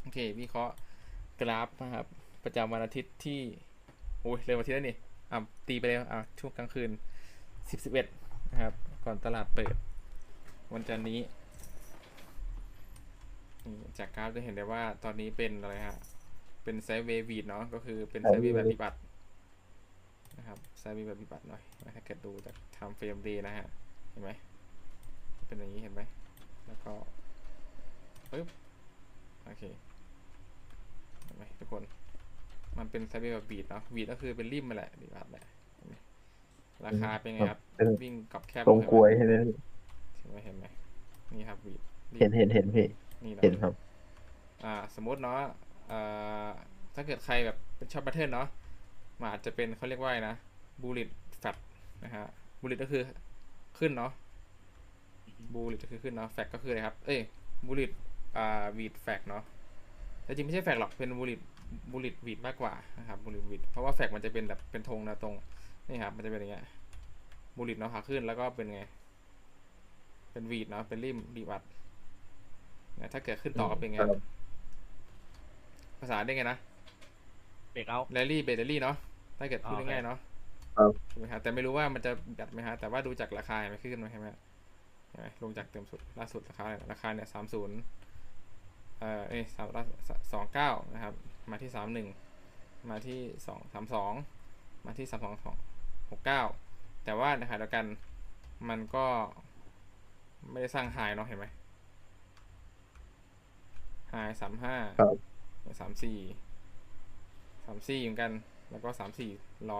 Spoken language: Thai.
โอเควิเคราะห์กราฟนะครับ ประจำวันอาทิตย์ที่โอ้ยเร็ววันอาทิตย์แล้วนี่อะตีไปเลยอะช่วงกลางคืนสิบสิบเอ็ดนะครับ ก่อนตลาดเปิด วันจันทร์นี้นี่จากกราฟจะเห็นได้ว่าตอนนี้เป็นอะไรฮะเป็นไซด์เวย์วีดเนาะก็คือเป็นไซด์เวย์แบบวิบัตินะครับไซด์เวย์แบบวิบัติหน่อยนะถ้าเกิดดูจากทำเฟรมดีนะฮะเห็นไหมเป็นอย่างนี้เห็นไหมแล้วก็ปึ๊บโอเคเห็นไหมทุก คน มันเป็นไซด์เวย์แบบบีดเนาะบีดก็คือเป็นริมมาแหละบีดแหละเห็นไหมราคาเป็นไงครับเป็นวิ่งกับแคบตรงกลวยใช่ไหมพี่เห็นไหมเห็นไหมนี่ครับบีดเห็นเห็นเห็นพี่นี่เนาะเห็นครับ อ่า สมมติเนาะอ่าถ้าเกิดใครแบบเป็นชอบแพทเทิร์นเนาะมันอาจจะเป็นเขาเรียกว่าไงนะบูลิตแฟตนะฮะบูลิตก็คือขึ้นเนาะบูลิตก็คือขึ้นเนาะแฟกก็คืออะไรครับ เอ้ยบูลิตอ่าวีดแฟกเนาะแต่จริงไม่ใช่แฟกหรอกเป็นบูลิต บูลิตวีดมากกว่านะครับบูลิตวีดเพราะว่าแฟกมันจะเป็นแบบเป็นธงนะตรงนี่ครับมันจะเป็นอย่างเงี้ยบูลิตเนาะขาขึ้นแล้วก็เป็นไง เป็นวีดเนาะเป็นริมรีวัดนะถ้าเกิดขึ้นต่อก็เป็นไงครับภาษาได้ไงนะเบรกเอาแรลลี่เบรลลี่เนาะถ้าเกิดพูดโอเคง่ายๆเนาะครับถูกไหมครับแต่ไม่รู้ว่ามันจะดัดไหมฮะแต่ว่าดูจากราคาเห็นไหมขึ้นมาใช่ไหมเห็นไหมลงจากเติมสุดล่าสุดราคาเนี่ยราคาเนี่ยสามศูนย์เอ่อเอ้ยสามสองเก้านะครับ มาที่สามหนึ่งมาที่สองสามสองมาที่สามสองสองหกเก้าแต่ว่าในขณะเดียวกันมันก็ไม่ได้สร้างไฮเนาะเห็นไหมไฮสามห้าครับสามสี่สามสี่เหมือนกัน แล้วก็สามสี่ร้อย